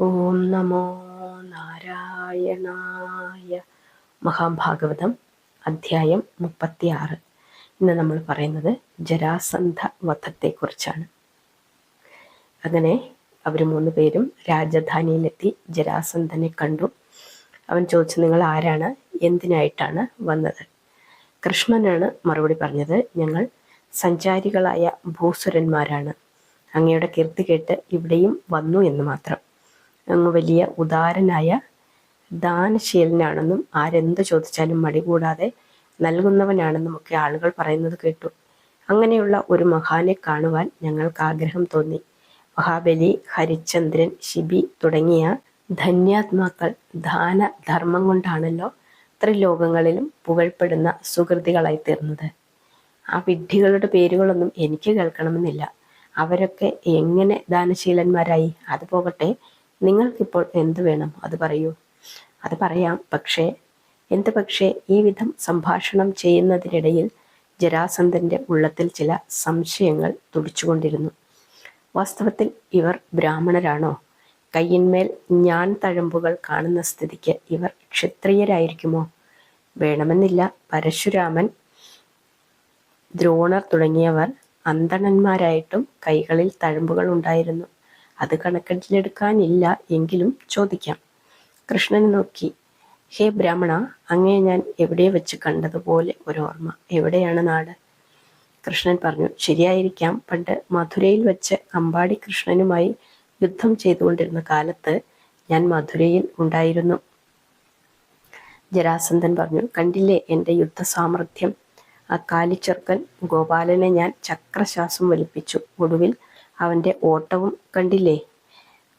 ഓം നമോ നാരായണായ മഹാഭാഗവതം അധ്യായം മുപ്പത്തിയാറ്. ഇന്ന് നമ്മൾ പറയുന്നത് ജരാസന്ധ വധത്തെക്കുറിച്ചാണ്. അങ്ങനെ അവർ മൂന്ന് പേരും രാജധാനിയിലെത്തി ജരാസന്ധനെ കണ്ടു. അവൻ ചോദിച്ചു നിങ്ങൾ ആരാണ്? എന്തിനായിട്ടാണ് വന്നത്? കൃഷ്ണനാണ് മറുപടി പറഞ്ഞത് ഞങ്ങൾ സഞ്ചാരികളായ ഭൂസുരന്മാരാണ്. അങ്ങയുടെ കീർത്തി കേട്ട് ഇവിടെയും വന്നു എന്ന് മാത്രം. അങ്ങ് വലിയ ഉദാരനായ ദാനശീലനാണെന്നും ആരെന്ത് ചോദിച്ചാലും മടി കൂടാതെ നൽകുന്നവനാണെന്നും ഒക്കെ ആളുകൾ പറയുന്നത് കേട്ടു. അങ്ങനെയുള്ള ഒരു മഹാനെ കാണുവാൻ ഞങ്ങൾക്ക് ആഗ്രഹം തോന്നി. മഹാബലി ഹരിചന്ദ്രൻ ശിബി തുടങ്ങിയ ധന്യാത്മാക്കൾ ദാന ധർമ്മം കൊണ്ടാണല്ലോ ത്രിലോകങ്ങളിലും പുകഴ്പ്പെടുന്ന സുഹൃതികളായി തീർന്നത്. ആ വിഡ്ഢികളുടെ പേരുകളൊന്നും എനിക്ക് കേൾക്കണമെന്നില്ല. അവരൊക്കെ എങ്ങനെ ദാനശീലന്മാരായി? അത് പോകട്ടെ. നിങ്ങൾക്കിപ്പോൾ എന്ത് വേണം? അത് പറയൂ. അത് പറയാം. പക്ഷേ എന്ത് പക്ഷേ ഈ വിധം സംഭാഷണം ചെയ്യുന്നതിനിടയിൽ ജരാസന്ധന്റെ ഉള്ളത്തിൽ ചില സംശയങ്ങൾ തുടിച്ചുകൊണ്ടിരുന്നു. വാസ്തവത്തിൽ ഇവർ ബ്രാഹ്മണരാണോ? കയ്യിന്മേൽ ഞാൻ തഴമ്പുകൾ കാണുന്ന സ്ഥിതിക്ക് ഇവർ ക്ഷത്രിയരായിരിക്കുമോ? വേണമെന്നില്ല. പരശുരാമൻ ദ്രോണർ തുടങ്ങിയവർ അന്തണന്മാരായിട്ടും കൈകളിൽ തഴമ്പുകൾ ഉണ്ടായിരുന്നു. അത് കണക്കിലെടുക്കാനില്ല എങ്കിലും ചോദിക്കാം. കൃഷ്ണനെ നോക്കി. ഹേ ബ്രാഹ്മണ അങ്ങേ ഞാൻ എവിടെ വെച്ച് കണ്ടതുപോലെ ഒരു ഓർമ്മ. എവിടെയാണ് നാട്? കൃഷ്ണൻ പറഞ്ഞു ശരിയായിരിക്കാം. പണ്ട് മധുരയിൽ വെച്ച് അമ്പാടി കൃഷ്ണനുമായി യുദ്ധം ചെയ്തുകൊണ്ടിരുന്ന കാലത്ത് ഞാൻ മധുരയിൽ ഉണ്ടായിരുന്നു. ജരാസന്ധൻ പറഞ്ഞു കണ്ടില്ലേ എന്റെ യുദ്ധ സാമർഥ്യം ആ കാലിച്ചെറുക്കൻ ഗോപാലനെ ഞാൻ ചക്രശ്വാസം വലിപ്പിച്ചു. ഒടുവിൽ അവന്റെ ഓട്ടവും കണ്ടില്ലേ?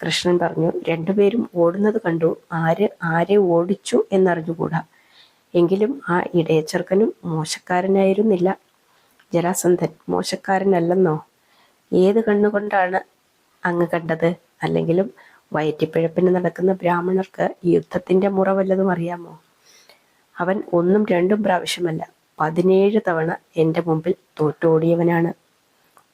കൃഷ്ണൻ പറഞ്ഞു രണ്ടുപേരും ഓടുന്നത് കണ്ടു. ആര് ആരെ ഓടിച്ചു എന്നറിഞ്ഞുകൂടാ. എങ്കിലും ആ ഇടയച്ചെറുക്കനും മോശക്കാരനായിരുന്നില്ല. ജരാസന്ധൻ മോശക്കാരനല്ലെന്നോ? ഏത് കണ്ണുകൊണ്ടാണ് അങ്ങ് കണ്ടത്? അല്ലെങ്കിലും വയറ്റിപ്പിഴപ്പിന് നടക്കുന്ന ബ്രാഹ്മണർക്ക് യുദ്ധത്തിന്റെ മുറ വല്ലതും അറിയാമോ? അവൻ ഒന്നും രണ്ടും പ്രാവശ്യമല്ല പതിനേഴ് തവണ എന്റെ മുമ്പിൽ തോറ്റോടിയവനാണ്.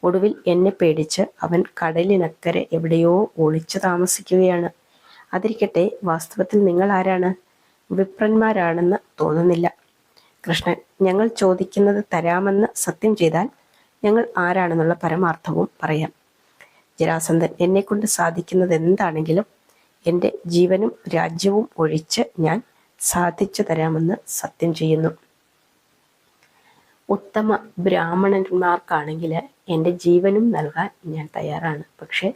ഒടുവിൽ എന്നെ പേടിച്ച് അവൻ കടലിനക്കരെ എവിടെയോ ഒളിച്ചു താമസിക്കുകയാണ്. അതിരിക്കട്ടെ വാസ്തവത്തിൽ നിങ്ങൾ ആരാണ്? വിപ്രന്മാരാണെന്ന് തോന്നുന്നില്ല. കൃഷ്ണൻ ഞങ്ങൾ ചോദിക്കുന്നത് തരാമെന്ന് സത്യം ചെയ്താൽ ഞങ്ങൾ ആരാണെന്നുള്ള പരമാർത്ഥവും പറയാം. ജരാസന്ധൻ എന്നെക്കൊണ്ട് സാധിക്കുന്നത് എന്താണെങ്കിലും എന്റെ ജീവനും രാജ്യവും ഒഴിച്ച് ഞാൻ സാധിച്ചു തരാമെന്ന് സത്യം ചെയ്യുന്നു. ഉത്തമ ബ്രാഹ്മണന്മാർക്കാണെങ്കിൽ എന്റെ ജീവനും നൽകാൻ ഞാൻ തയ്യാറാണ്. പക്ഷേ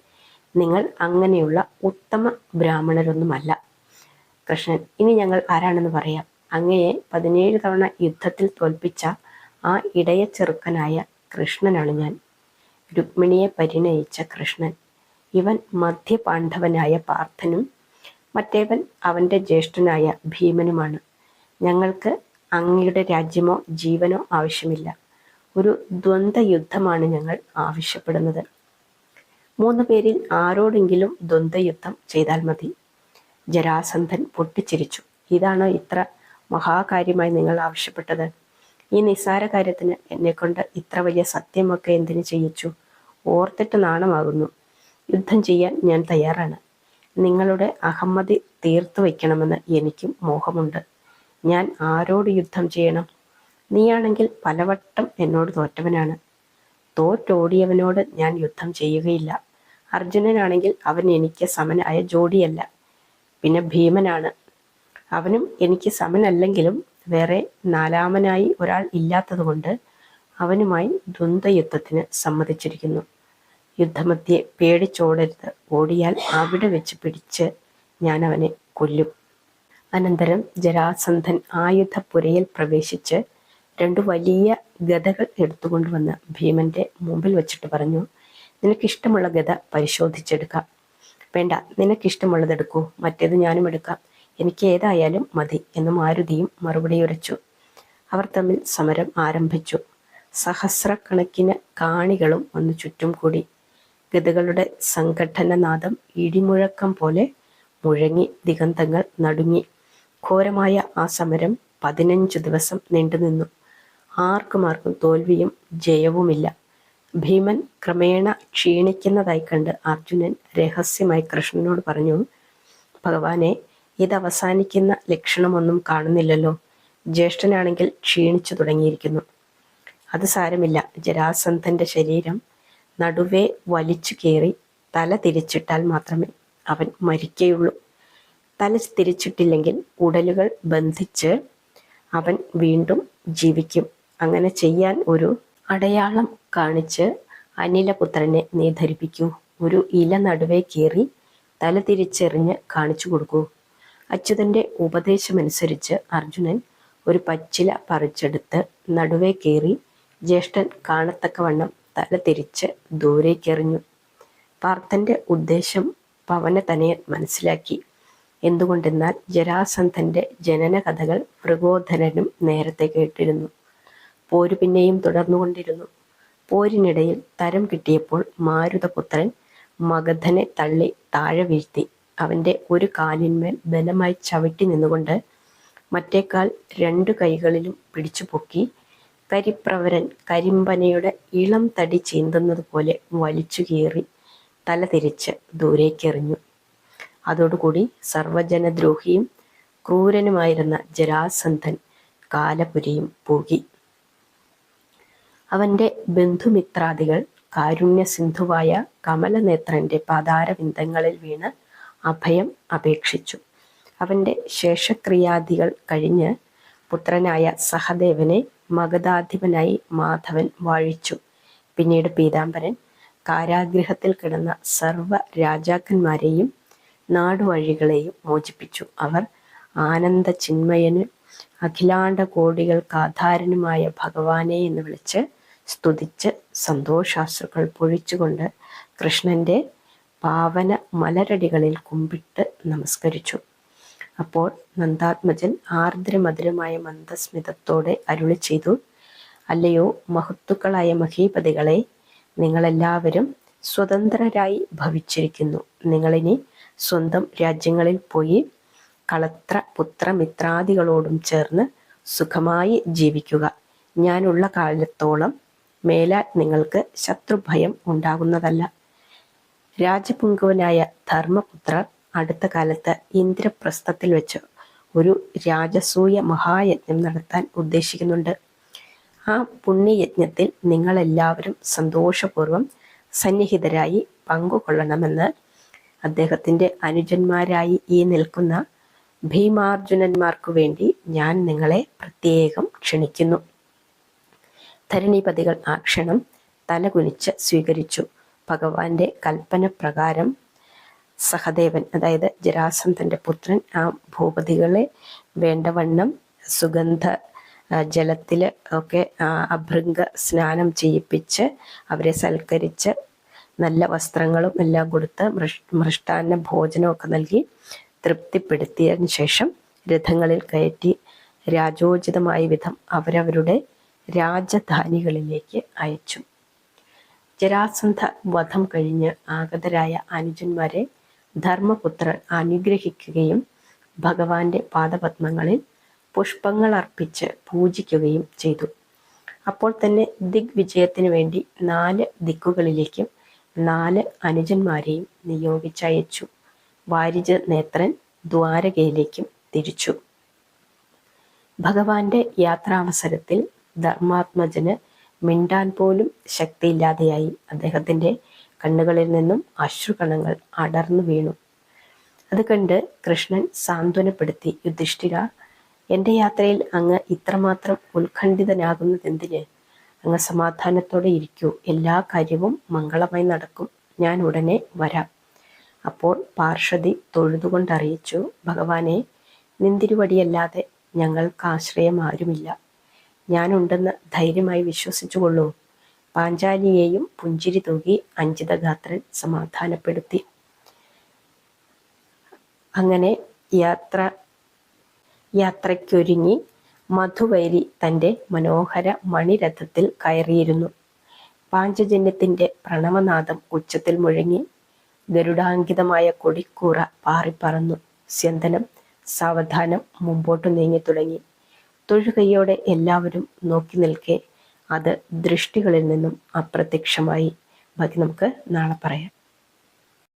നിങ്ങൾ അങ്ങനെയുള്ള ഉത്തമ ബ്രാഹ്മണരൊന്നുമല്ല. കൃഷ്ണൻ ഇനി ഞങ്ങൾ ആരാണെന്ന് പറയാം. അങ്ങയെ പതിനേഴ് തവണ യുദ്ധത്തിൽ തോൽപ്പിച്ച ആ ഇടയ ചെറുക്കനായ കൃഷ്ണനാണ് ഞാൻ. രുക്മിണിയെ പരിണയിച്ച കൃഷ്ണൻ ഇവൻ മധ്യപാണ്ഡവനായ പാർത്ഥനും മറ്റേവൻ അവന്റെ ജ്യേഷ്ഠനായ ഭീമനുമാണ്. ഞങ്ങൾക്ക് അങ്ങയുടെ രാജ്യമോ ജീവനോ ആവശ്യമില്ല. ഒരു ദ്വന്ദ് യുദ്ധമാണ് ഞങ്ങൾ ആവശ്യപ്പെടുന്നത്. മൂന്ന് പേരിൽ ആരോടെങ്കിലും ദ്വന്ദ് ചെയ്താൽ മതി. ജരാസന്ധൻ പൊട്ടിച്ചിരിച്ചു. ഇതാണോ ഇത്ര മഹാകാര്യമായി നിങ്ങൾ ആവശ്യപ്പെട്ടത്. ഈ നിസ്സാര കാര്യത്തിന് എന്നെക്കൊണ്ട് ഇത്ര വലിയ സത്യമൊക്കെ എന്തിനു ചെയ്യിച്ചു? ഓർത്തിട്ട് നാണമാകുന്നു. യുദ്ധം ചെയ്യാൻ ഞാൻ തയ്യാറാണ്. നിങ്ങളുടെ അഹമ്മതി തീർത്തു വയ്ക്കണമെന്ന് എനിക്കും മോഹമുണ്ട്. ഞാൻ ആരോട് യുദ്ധം ചെയ്യണം? നീയാണെങ്കിൽ പലവട്ടം എന്നോട് തോറ്റവനാണ്. തോറ്റോടിയവനോട് ഞാൻ യുദ്ധം ചെയ്യുകയില്ല. അർജുനനാണെങ്കിൽ അവൻ എനിക്ക് സമനായ ജോഡിയല്ല. പിന്നെ ഭീമനാണ്. അവനും എനിക്ക് സമനല്ലെങ്കിലും വേറെ നാലാമനായി ഒരാൾ ഇല്ലാത്തതുകൊണ്ട് അവനുമായി ദ്വന്ദ്വയുദ്ധത്തിന് സമ്മതിച്ചിരിക്കുന്നു. യുദ്ധമധ്യെ പേടിച്ചോടരുത്. ഓടിയാൽ അവിടെ വെച്ച് പിടിച്ച് ഞാൻ അവനെ കൊല്ലും. അനന്തരം ജരാസന്ധൻ ആയുധപ്പുരയിൽ പ്രവേശിച്ച് രണ്ടു വലിയ ഗതകൾ എടുത്തുകൊണ്ടുവന്ന് ഭീമന്റെ മുമ്പിൽ വെച്ചിട്ട് പറഞ്ഞു നിനക്കിഷ്ടമുള്ള ഗത പരിശോധിച്ചെടുക്കാം. വേണ്ട നിനക്കിഷ്ടമുള്ളത് എടുക്കൂ. മറ്റേത് ഞാനും എടുക്കാം. എനിക്ക് ഏതായാലും മതി എന്ന് മാരുതിയും മറുപടി ഉരച്ചു അവർ തമ്മിൽ സമരം ആരംഭിച്ചു. സഹസ്രക്കണക്കിന് കാണികളും ഒന്ന് ചുറ്റും കൂടി. ഗതകളുടെ സംഘടനനാദം ഇടിമുഴക്കം പോലെ മുഴങ്ങി ദിഗന്തങ്ങൾ നടുങ്ങി. ഘോരമായ ആ സമരം പതിനഞ്ച് ദിവസം നീണ്ടുനിന്നു ആർക്കും ആർക്കും തോൽവിയും ജയവുമില്ല. ഭീമൻ ക്രമേണ ക്ഷീണിക്കുന്നതായി കണ്ട് അർജുനൻ രഹസ്യമായി കൃഷ്ണനോട് പറഞ്ഞു ഭഗവാനെ ഇത് അവസാനിക്കുന്ന ലക്ഷണമൊന്നും കാണുന്നില്ലല്ലോ. ജ്യേഷ്ഠനാണെങ്കിൽ ക്ഷീണിച്ചു തുടങ്ങിയിരിക്കുന്നു. അത് സാരമില്ല. ജരാസന്ധന്റെ ശരീരം നടുവേ വലിച്ചു കയറി തല തിരിച്ചിട്ടാൽ മാത്രമേ അവൻ മരിക്കുകയുള്ളൂ തല തിരിച്ചിട്ടില്ലെങ്കിൽ ഉടലുകൾ ബന്ധിച്ച് അവൻ വീണ്ടും ജീവിക്കും. അങ്ങനെ ചെയ്യാൻ ഒരു അടയാളം കാണിച്ച് അനിലപുത്രനെ നീ ധരിപ്പിക്കൂ ഒരു ഇല നടുവേ കീറി തല തിരിച്ചെറിഞ്ഞ് കാണിച്ചു കൊടുക്കൂ. അച്യുതന്റെ ഉപദേശമനുസരിച്ച് അർജുനൻ ഒരു പച്ചില പറിച്ചെടുത്ത് നടുവേ കീറി ജ്യേഷ്ഠൻ കാണത്തക്കവണ്ണം തല തിരിച്ച് ദൂരേക്കെറിഞ്ഞു. പാർത്ഥന്റെ ഉദ്ദേശം പവന തന്നെ മനസ്സിലാക്കി എന്തുകൊണ്ടെന്നാൽ ജരാസന്ധന്റെ ജനന കഥകൾ മൃഗോധരനും നേരത്തെ കേട്ടിരുന്നു. പോരു പിന്നെയും തുടർന്നുകൊണ്ടിരുന്നു. പോരിനിടയിൽ തരം കിട്ടിയപ്പോൾ മാരുതപുത്രൻ മഗധനെ തള്ളി താഴെ വീഴ്ത്തി. അവന്റെ ഒരു കാലിന്മേൽ ബലമായി ചവിട്ടി നിന്നുകൊണ്ട് മറ്റേക്കാൾ രണ്ടു കൈകളിലും പിടിച്ചു പൊക്കി കരിപ്രവരൻ കരിമ്പനയുടെ ഇളം തടി ചീന്തുന്നത് പോലെ വലിച്ചു കീറി തല തിരിച്ച് ദൂരേക്കെറിഞ്ഞു. അതോടുകൂടി സർവജനദ്രോഹിയും ക്രൂരനുമായിരുന്ന ജരാസന്ധൻ കാലപുരിയും പോകി. അവന്റെ ബന്ധുമിത്രാദികൾ കാരുണ്യ സിന്ധുവായ കമലനേത്രന്റെ പാതാരവിന്ദങ്ങളിൽ വീണ് അഭയം അപേക്ഷിച്ചു. അവന്റെ ശേഷക്രിയാദികൾ കഴിഞ്ഞ് പുത്രനായ സഹദേവനെ മഗധാധിപനായി മാധവൻ വാഴിച്ചു. പിന്നീട് പീതാംബരൻ കാരാഗ്രഹത്തിൽ കിടന്ന സർവ രാജാക്കന്മാരെയും നാടുവഴികളെയും മോചിപ്പിച്ചു. അവർ ആനന്ദ ചിന്മയന് അഖിലാണ്ട കോടികൾക്കാധാരനുമായ ഭഗവാനെ എന്ന് വിളിച്ച് സ്തുതിച്ച് സന്തോഷാശ്രുക്കൾ പൊഴിച്ചുകൊണ്ട് കൃഷ്ണന്റെ പാവന മലരടികളിൽ കുമ്പിട്ട് നമസ്കരിച്ചു. അപ്പോൾ നന്ദാത്മജൻ ആർദ്രമധുരമായ മന്ദസ്മിതത്തോടെ അരുളി ചെയ്തു അല്ലയോ മഹത്തുക്കളായ മഹീപതികളെ നിങ്ങളെല്ലാവരും സ്വതന്ത്രരായി ഭവിച്ചിരിക്കുന്നു. നിങ്ങളിനി സ്വന്തം രാജ്യങ്ങളിൽ പോയി കളത്ര പുത്രമിത്രാദികളോടും ചേർന്ന് സുഖമായി ജീവിക്കുക. ഞാനുള്ള കാലത്തോളം മേലാൽ നിങ്ങൾക്ക് ശത്രുഭയം ഉണ്ടാകുന്നതല്ല. രാജപുങ്കുവനായ ധർമ്മപുത്രർ അടുത്ത കാലത്ത് ഇന്ദ്രപ്രസ്ഥത്തിൽ വെച്ച് ഒരു രാജസൂയ മഹായജ്ഞം നടത്താൻ ഉദ്ദേശിക്കുന്നുണ്ട്. ആ പുണ്യയജ്ഞത്തിൽ നിങ്ങളെല്ലാവരും സന്തോഷപൂർവം സന്നിഹിതരായി പങ്കുകൊള്ളണമെന്ന് അദ്ദേഹത്തിന്റെ അനുജന്മാരായി ഈ നിൽക്കുന്ന ഭീമാർജുനന്മാർക്കു വേണ്ടി ഞാൻ നിങ്ങളെ പ്രത്യേകം ക്ഷണിക്കുന്നു. ധരണീപതികൾ ആ ക്ഷണം തലകുനിച്ച് സ്വീകരിച്ചു. ഭഗവാന്റെ കൽപ്പന പ്രകാരം സഹദേവൻ അതായത് ജരാസന്ധന്റെ പുത്രൻ ആ ഭൂപതികളെ വേണ്ടവണ്ണം സുഗന്ധ ജലത്തിൽ ഒക്കെ അഭൃംഗ സ്നാനം ചെയ്യിപ്പിച്ച് അവരെ സൽക്കരിച്ച് നല്ല വസ്ത്രങ്ങളും എല്ലാം കൊടുത്ത് മൃഷ്ടാന്ന ഭോജനമൊക്കെ നൽകി തൃപ്തിപ്പെടുത്തിയതിന് ശേഷം രഥങ്ങളിൽ കയറ്റി രാജോചിതമായ വിധം അവരവരുടെ രാജധാനികളിലേക്ക് അയച്ചു. ജരാസന്ധ വധം കഴിഞ്ഞ് ആഗതരായ അനുജന്മാരെ ധർമ്മപുത്രൻ അനുഗ്രഹിക്കുകയും ഭഗവാന്റെ പാദപത്മങ്ങളിൽ പുഷ്പങ്ങൾ അർപ്പിച്ച് പൂജിക്കുകയും ചെയ്തു. അപ്പോൾ തന്നെ ദിഗ്വിജയത്തിനു വേണ്ടി നാല് ദിക്കുകളിലേക്കും നാല് അനുജന്മാരെയും നിയോഗിച്ചയച്ചു. വാരിജ നേത്രൻ ദ്വാരകയിലേക്കും തിരിച്ചു. ഭഗവാന്റെ യാത്രാവസരത്തിൽ ധർമാത്മജന് മിണ്ടാൻ പോലും ശക്തിയില്ലാതെയായി അദ്ദേഹത്തിന്റെ കണ്ണുകളിൽ നിന്നും അശ്രുകണങ്ങൾ അടർന്നു വീണു. അത് കണ്ട് കൃഷ്ണൻ സാന്ത്വനപ്പെടുത്തി യുധിഷ്ഠിര എന്റെ യാത്രയിൽ അങ്ങ് ഇത്രമാത്രം ഉത്കണ്ഠിതനാകുന്നതെന്തിന്? അങ്ങ് സമാധാനത്തോടെ ഇരിക്കൂ. എല്ലാ കാര്യവും മംഗളമായി നടക്കും. ഞാൻ ഉടനെ വരാം. അപ്പോൾ പാർഷദി തൊഴുതുകൊണ്ടറിയിച്ചു ഭഗവാനെ നിന്തിരുവടിയല്ലാതെ ഞങ്ങൾക്ക് ആശ്രയം ആരുമില്ല. ഞാനുണ്ടെന്ന് ധൈര്യമായി വിശ്വസിച്ചു കൊള്ളൂ പാഞ്ചാലിയെയും പുഞ്ചിരി തൂകി അഞ്ചിതഗാത്രൻ സമാധാനപ്പെടുത്തി. അങ്ങനെ യാത്ര യാത്രയ്ക്കൊരുങ്ങി മധുവൈരി തന്റെ മനോഹര മണിരഥത്തിൽ കയറിയിരുന്നു. പാഞ്ചജന്യത്തിന്റെ പ്രണവനാദം ഉച്ചത്തിൽ മുഴങ്ങി ഗരുഡാങ്കിതമായ കൊടിക്കൂറ പാറിപ്പറന്നു. സ്യന്തനം സാവധാനം മുമ്പോട്ട് നീങ്ങി തുടങ്ങി. തൊഴുകയോടെ എല്ലാവരും നോക്കി നിൽക്കെ അത് ദൃഷ്ടികളിൽ നിന്നും അപ്രത്യക്ഷമായി. ബാക്കി നമുക്ക് നാളെ പറയാം.